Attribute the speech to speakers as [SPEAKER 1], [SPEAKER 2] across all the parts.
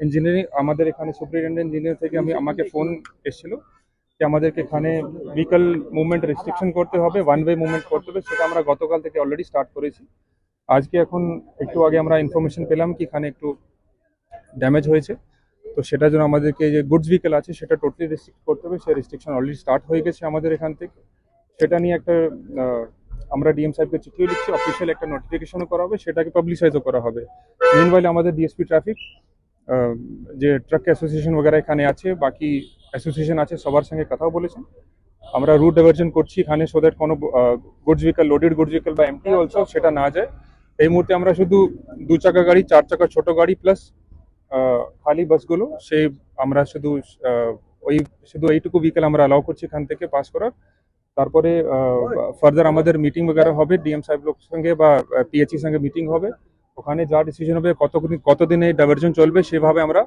[SPEAKER 1] Engineering আমাদের এখানে superintendent engineer থেকে আমি আমাকে ফোন এসেছিল যে আমাদেরকে এখানে ভেহিকল মুভমেন্ট রেস্ট্রিকশন করতে হবে ওয়ান ওয়ে মুভমেন্ট করতে হবে, সেটা আমরা গতকাল থেকে অলরেডি স্টার্ট করেছি। আজকে এখন একটু আগে আমরা ইনফরমেশন পেলাম কি এখানে একটু ড্যামেজ হয়েছে। তো সেটার জন্য আমাদেরকে যে গুডস ভেহিকেল আছে, সেটা টোটালি রেস্ট্রিক্ট করতে হবে, সেই রেস্ট্রিকশন অলরেডি স্টার্ট হয়ে গেছে আমাদের এখান থেকে। সেটা নিয়ে একটা আমরা ডিএম সাহেবকে চিঠিও লিখছি অফিসিয়াল একটা নোটিফিকেশনও করা হবে সেটাকে পাবলিসাইজও করা হবে মিনওয়াইল আমাদের ডিএসপি ট্রাফিক যে ট্রাক অ্যাসোসিয়েশন वगैरह এখানে আছে বাকি অ্যাসোসিয়েশন আছে সবার সঙ্গে কথাও বলেছেন আমরা রুট ডাইভার্জন করছি এখানে সো দ্যাট কোনো goods vehicle loaded goods vehicle বা এমটি অলসো সেটা না যায় এই মুহূর্তে আমরা শুধু দু চাকা গাড়ি চার চাকা ছোট গাড়ি প্লাস খালি বাসগুলো সেই আমরা শুধু আহ, ওই শুধু এইটুকু ভেহিকেল আমরা অ্যালাউ করছি এখান থেকে পাস করার তারপরে ফার্দার আমাদের মিটিং वगैरह হবে ডিএম সাহেব লোক সঙ্গে বা পিএইচি সঙ্গে মিটিং হবে ওখানে যা ডিসিশন হবে কত কতদিনে ডাইভার্জন চলবে সেভাবে আমরা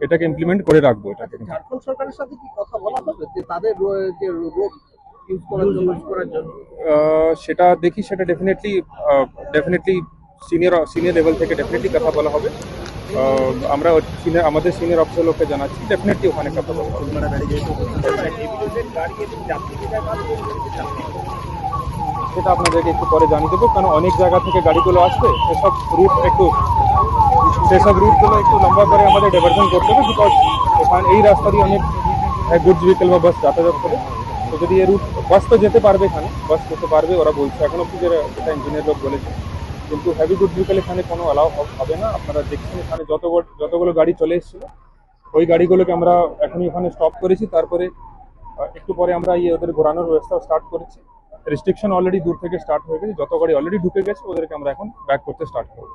[SPEAKER 1] এটাকে ইমপ্লিমেন্ট করে রাখবো এটাকে
[SPEAKER 2] ঝাড়খণ্ড সরকারের সাথে কি কথা বলা হবে যে তাদের রো- যে রোড ইউজ করার জন্য ইউজ করার জন্য
[SPEAKER 1] আহ, সেটা দেখি সেটা definitely definitely senior senior level থেকে ডেফিনেটলি কথা বলা হবে আহ, আমরা সিনিয়র আমাদের সিনিয়র অফিসার লোককে জানাচ্ছি ডেফিনেটলি ওখানে কথা বলা হবে। সেটা আপনাদেরকে একটু পরে জানিয়ে দেবো, কারণ অনেক জায়গা থেকে গাড়িগুলো আসবে, সেসব রুট একটু সেসব রুটগুলো একটু লম্বা করে আমাদের ডাইভার্জন করতে হবে বিকজ ওখানে এই রাস্তা দিয়ে অনেক গুডস ভেহিকেল বা বাস যাতায়াত করে। তো যদি এই রুট বাস তো যেতে পারবে এখানে বাস যেতে পারবে, ওরা বলছে। এখন অব্দি যেটা ইঞ্জিনিয়ার লোক বলেছে। কিন্তু হ্যাভি গুড ভেহিকেল এখানে কোনো অ্যালাউ হবে না। আপনারা দেখছেন এখানে যত যতগুলো গাড়ি চলে এসেছিল ওই গাড়িগুলোকে আমরা এখনই ওখানে স্টপ করেছি। তারপরে একটু পরে আমরা ইয়ে ওদের ঘোরানোর ব্যবস্থা স্টার্ট করেছি। রেস্ট্রিকশন অলরেডি দূর থেকে স্টার্ট হয়ে গেছে। যত গাড়ি অলরেডি ঢুকে গেছে ওদেরকে আমরা এখন ব্যাক করতে স্টার্ট করব।